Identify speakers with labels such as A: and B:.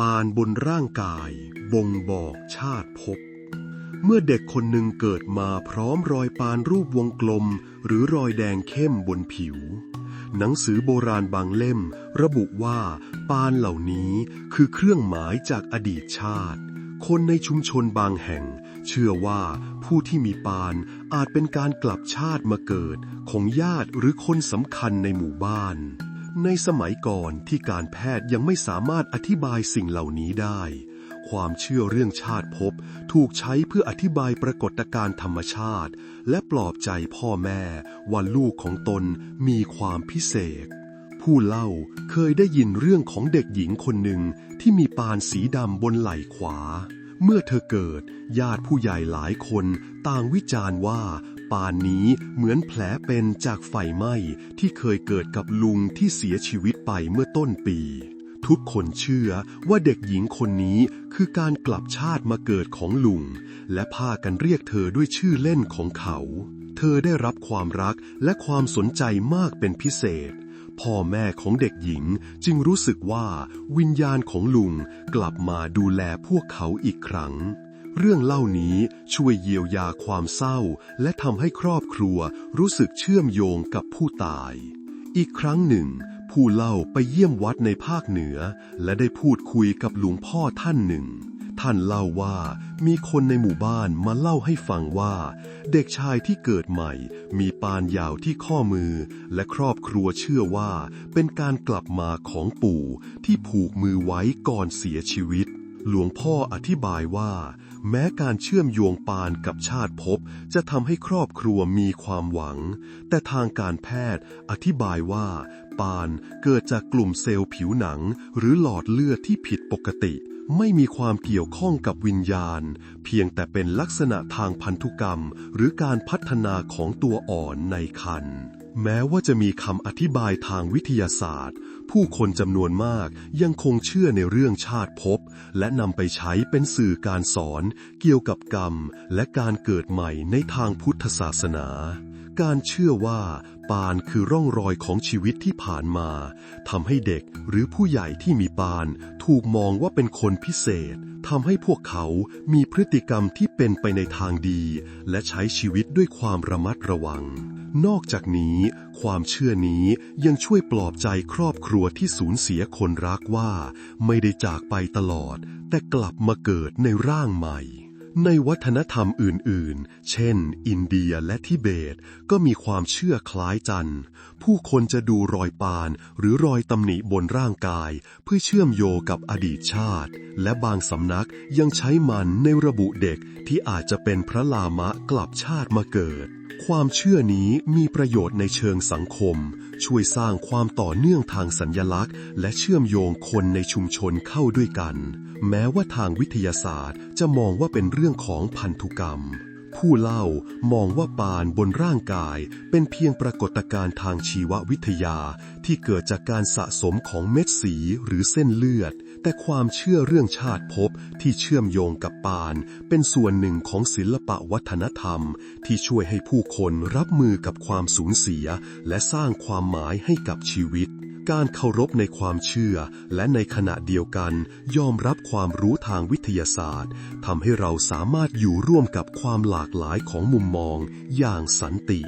A: ปานบนร่างกายบ่งบอกชาติภพ เมื่อเด็กคนหนึ่งเกิดมาพร้อมรอยปานรูปวงกลม หรือรอยแดงเข้มบนผิว หนังสือโบราณบางเล่ม ระบุว่าปานเหล่านี้คือเครื่องหมายจากอดีตชาติ คนในชุมชนบางแห่ง เชื่อว่าผู้ที่มีปานอาจเป็นการกลับชาติมาเกิดของญาติหรือคนสำคัญในหมู่บ้าน ในสมัยก่อนที่การแพทย์ยังไม่สามารถอธิบายสิ่งเหล่านี้ได้ ความเชื่อเรื่องชาติภพถูกใช้เพื่ออธิบายปรากฏการณ์ธรรมชาติ และปลอบใจพ่อแม่ว่าลูกของตนมีความพิเศษ ผู้เล่าเคยได้ยินเรื่องของเด็กหญิงคนหนึ่งที่มีปานสีดำบนไหล่ขวา เมื่อเธอเกิดญาติผู้ใหญ่หลายคนต่างวิจารณ์ว่า ป่านนี้เหมือนแผลเป็นจากไฟไหม้ที่เคยเกิดกับลุงที่เสียชีวิตไปเมื่อต้นปี ทุกคนเชื่อว่าเด็กหญิงคนนี้คือการกลับชาติมาเกิดของลุง และพากันเรียกเธอด้วยชื่อเล่นของเขา เธอได้รับความรักและความสนใจมากเป็นพิเศษพ่อแม่ของเด็กหญิงจึงรู้สึกว่าวิญญาณของลุงกลับมาดูแลพวกเขาอีกครั้ง เรื่องเล่านี้ช่วยเยียวยาความเศร้า และทำให้ครอบครัวรู้สึกเชื่อมโยงกับผู้ตาย อีกครั้งหนึ่ง ผู้เล่าไปเยี่ยมวัดในภาคเหนือ และได้พูดคุยกับหลวงพ่อท่านหนึ่ง ท่านเล่าว่ามีคนในหมู่บ้านมาเล่าให้ฟังว่า เด็กชายที่เกิดใหม่ มีปานยาวที่ข้อมือ และครอบครัวเชื่อว่า เป็นการกลับมาของปู่ที่ผูกมือไว้ก่อนเสียชีวิต หลวงพ่ออธิบายว่า แม้การเชื่อมโยงปานกับชาติภพจะทำให้ครอบครัวมีความหวัง แต่ทางการแพทย์อธิบายว่า ปานเกิดจากกลุ่มเซลล์ผิวหนัง หรือหลอดเลือดที่ผิดปกติ ไม่มีความเกี่ยวข้องกับวิญญาณ เพียงแต่เป็นลักษณะทางพันธุกรรม หรือการพัฒนาของตัวอ่อนในครรภ์ แม้ว่าจะมีคำอธิบายทางวิทยาศาสตร์ ผู้คนจำนวนมากยังคงเชื่อในเรื่องชาติภพและนำไปใช้เป็นสื่อการสอนเกี่ยวกับกรรมและการเกิดใหม่ในทางพุทธศาสนา การเชื่อว่าปานคือร่องรอยของชีวิตที่ผ่านมาทำให้เด็กหรือผู้ใหญ่ที่มีปาน ถูกมองว่าเป็นคนพิเศษทำให้พวกเขามีพฤติกรรมที่เป็นไปในทางดี และใช้ชีวิตด้วยความระมัดระวัง นอกจากนี้ความเชื่อนี้ยังช่วยปลอบใจครอบครัวที่สูญเสียคนรักว่า ไม่ได้จากไปตลอด แต่กลับมาเกิดในร่างใหม่ ในวัฒนธรรมอื่นๆ เช่น อินเดียและทิเบต ก็มีความเชื่อคล้ายจันผู้คนจะดูรอยปาน หรือรอยตำหนิบนร่างกาย เพื่อเชื่อมโยกับอดีตชาติ และบางสำนักยังใช้มันในระบุเด็กที่อาจจะเป็นพระลามะกลับชาติมาเกิด ความเชื่อนี้มีประโยชน์ในเชิงสังคม ช่วยสร้างความต่อเนื่องทางสัญญลักษณ์ และเชื่อมโยงคนในชุมชนเข้าด้วยกัน แม้ว่าทางวิทยาศาสตร์จะมองว่าเป็นเรื่องของพันธุกรรม ผู้เล่ามองว่าปานบนร่างกายเป็นเพียงปรากฏการณ์ทางชีววิทยา ที่เกิดจากการสะสมของเม็ดสีหรือเส้นเลือด แต่ความเชื่อเรื่องชาติภพที่เชื่อมโยงกับปาน เป็นส่วนหนึ่งของศิลปะวัฒนธรรม ที่ช่วยให้ผู้คนรับมือกับความสูญเสีย และสร้างความหมายให้กับชีวิต การเคารพในความเชื่อ และในขณะเดียวกัน ยอมรับความรู้ทางวิทยาศาสตร์ทำให้เราสามารถอยู่ร่วมกับความหลากหลายของมุมมองอย่างสันติ